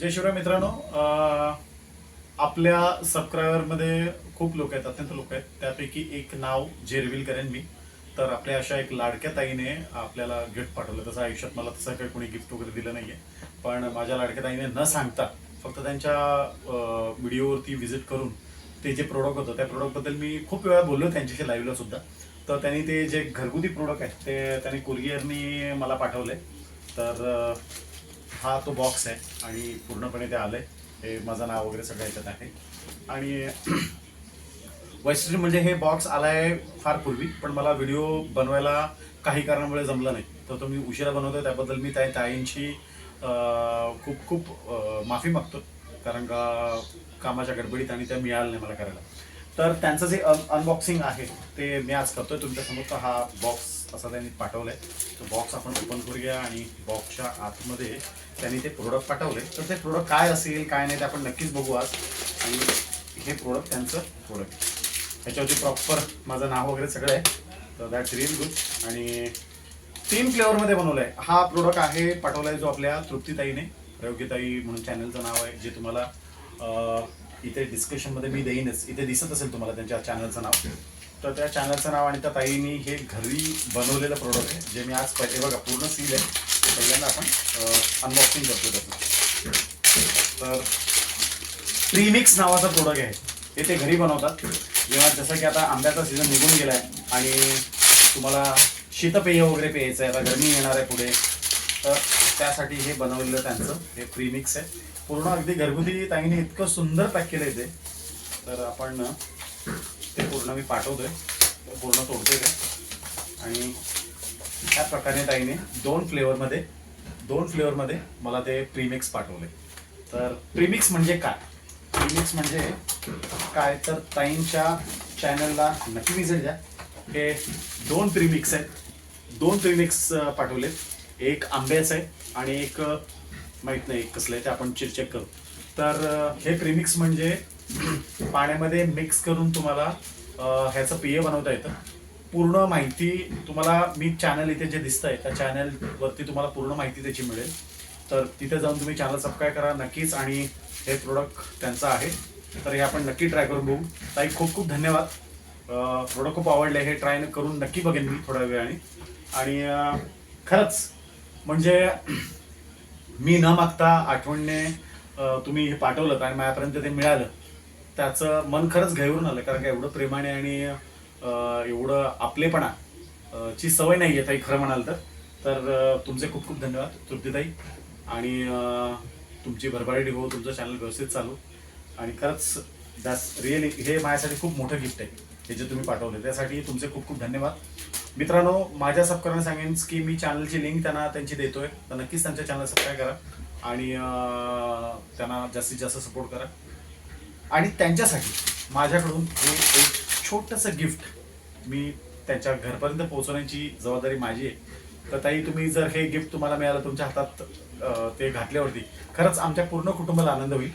जय शिवराय मित्रांनो आपल्या सबस्क्रायबरमध्ये खूप लोक आहेत अत्यंत लोक आहेत. त्यापैकी एक नाव जे रिव्हील करेन मी. तर आपल्या अशा एक लाडक्या ताईने आपल्याला गिफ्ट पाठवलं. तसं आयुष्यात मला तसं काही कोणी गिफ्ट वगैरे दिलं नाहीये. पण माझ्या लाडक्या ताईने न सांगता फक्त त्यांच्या व्हिडिओवरती व्हिजिट करून ते जे प्रोडक्ट होतं त्या प्रोडक्टबद्दल मी खूप वेळा बोललो त्यांच्याशी लाईव्हला सुद्धा. तर त्यांनी ते जे घरगुती प्रोडक्ट आहेत ते त्यांनी कुरिअरनी मला पाठवले. तर हा तो बॉक्स आहे आणि पूर्णपणे ते आलंय. हे माझं नाव वगैरे सगळं याच्यात आहे. आणि वैशिष्ट्य म्हणजे हे बॉक्स आलाय फार पूर्वी पण मला व्हिडिओ बनवायला काही कारणामुळे जमलं नाही. तर तो मी उशिरा बनवतोय त्याबद्दल मी त्या ताईंची खूप खूप माफी मागतो कारण का कामाच्या गडबडीत आणि त्या मिळालं नाही मला करायला. तर त्यांचं जे अनबॉक्सिंग आहे ते मी आज करतोय. तुमच्यासमोर हा बॉक्स असा त्यांनी पाठवलं आहे तर बॉक्स आपण ओपन करूया आणि बॉक्सच्या आतमध्ये त्यांनी ते प्रोडक्ट पाठवले. तर ते प्रोडक्ट काय असेल काय नाही ते आपण नक्कीच बघू आज. आणि हे प्रोडक्ट त्यांचं प्रोडक्ट ह्याच्यावरती प्रॉपर माझं नाव वगैरे सगळं आहे. तर दॅट्स रिअल गुड आणि तीन फ्लेवरमध्ये बनवलं आहे हा प्रोडक्ट आहे पाठवला आहे जो आपल्या तृप्तीताईने. योग्यताई म्हणून चॅनलचं नाव आहे जे तुम्हाला इथे डिस्कशनमध्ये मी देईनच. इथे दिसत असेल तुम्हाला त्यांच्या चॅनलचं नाव. तर त्या चॅनलचं नाव आणि त्या ताईनी हे घरी बनवलेलं प्रोडक्ट आहे जे मी आज पहिले बघा पूर्ण सील आहे. ते पहिल्यांदा आपण अनबॉक्सिंग करतो त्याचं. तर प्रीमिक्स नावाचं प्रोडक्ट आहे. हे ते घरी बनवतात. जेव्हा जसं की आता आंब्याचा सीझन निघून गेलाय आणि तुम्हाला शीतपेय वगैरे प्यायचं आहे आता गरमी येणार आहे पुढे तर त्यासाठी हे बनवलेलं त्यांचं हे प्रीमिक्स आहे. पूर्ण अगदी घरगुती ताईने इतकं सुंदर पॅक केलं आहे ते. तर आपण पूर्ण मी पाठवतोय. पूर्ण तोडतोय ते. आणि त्या प्रकारे ताईने दोन फ्लेवरमध्ये दोन फ्लेवरमध्ये मला ते प्रीमिक्स पाठवले. तर प्रीमिक्स म्हणजे काय? प्रीमिक्स म्हणजे काय? तर ताईंच्या चॅनलला नक्की विजिट द्या. हे दोन प्रीमिक्स आहेत. दोन प्रीमिक्स पाठवलेत. एक आंब्याचं आहे आणि एक माहीत नाही नाही कसलं आहे ते आपण चिरचेक करू. तर हे प्रीमिक्स म्हणजे पाण्यामध्ये मिक्स करून तुम्हाला ह्याचं पेय बनवता येतं. पूर्ण माहिती तुम्हाला मी चॅनल इथे जे दिसतंय त्या चॅनलवरती तुम्हाला पूर्ण माहिती त्याची मिळेल. तर तिथे जाऊन तुम्ही चॅनल सबस्क्राईब करा नक्कीच. आणि हे प्रोडक्ट त्यांचं आहे. तर हे आपण नक्की ट्राय करून बघू. ताई खूप खूप धन्यवाद. प्रोडक्ट खूप आवडले. हे ट्राय करून नक्की बघेन मी थोड्या वेळाने. आणि खरंच म्हणजे मी न मागता आठवणने तुम्ही हे पाठवलं आणि माझ्यापर्यंत ते मिळालं. त्याचं मन खरंच घेऊन आलं कारण का एवढं प्रेमाने आणि एवढं आपलेपणा ची सवय नाही आहे ताई खरं म्हणाल तर. तर तुमचे खूप खूप धन्यवाद तृप्तीताई. आणि तुमची भरभराटी हो तुमचं चॅनल व्यवस्थित चालू. आणि खरंच दॅट्स रिअली हे माझ्यासाठी खूप मोठं गिफ्ट आहे हे जे तुम्ही पाठवले. त्यासाठी तुमचे खूप खूप धन्यवाद. मित्रांनो माझ्या सबकरांना सांगेन की मी चॅनलची लिंक त्यांना त्यांची देतोय. तर नक्कीच त्यांच्या चॅनल सबस्क्राईब करा. आणि त्यांना जास्तीत जास्त सपोर्ट करा. आणि त्यांच्यासाठी माझ्याकडून हे एक छोटंसं गिफ्ट मी त्यांच्या घरपर्यंत पोहोचवण्याची जबाबदारी माझी आहे. तर ताई तुम्ही जर हे गिफ्ट तुम्हाला मिळालं तुमच्या हातात ते घातल्यावरती खरंच आमच्या पूर्ण कुटुंबाला आनंद होईल.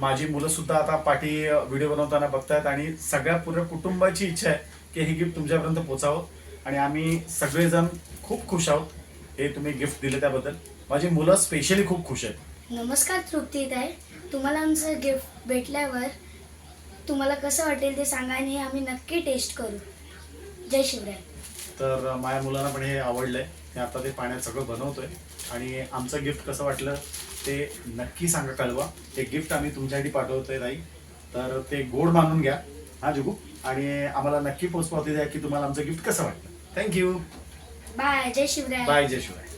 माझी मुलं सुद्धा आता पाठी व्हिडिओ बनवताना बघतायत आणि सगळ्या पूर्ण कुटुंबाची इच्छा आहे की हे गिफ्ट तुमच्यापर्यंत पोचावं आणि आम्ही सगळेजण खूप खुश आहोत. हे तुम्ही गिफ्ट दिले त्याबद्दल. माझी मुलं स्पेशली खूप खुश आहेत. नमस्कार तृप्तीताई. तुम्हाला आमचं गिफ्ट भेटल्यावर तुम्हाला कसं वाटेल ते सांगा आणि आम्ही नक्की टेस्ट करू. जय शिवराय. तर माझ्या मुलांना पण हे आवडलंय. हे आता ते पाण्यात सगळं बनवतोय. आणि आमचं गिफ्ट कसं वाटलं ते नक्की सांगा कळवा. हे गिफ्ट आम्ही तुमच्यासाठी पाठवतोय ताई. तर ते गोड मानून घ्या. हा जुगू. आणि आम्हाला नक्की पोच पावती द्या की तुम्हाला आमचं गिफ्ट कसं वाटलं. थँक्यू बाय जय शिवराय. बाय जय शिवाय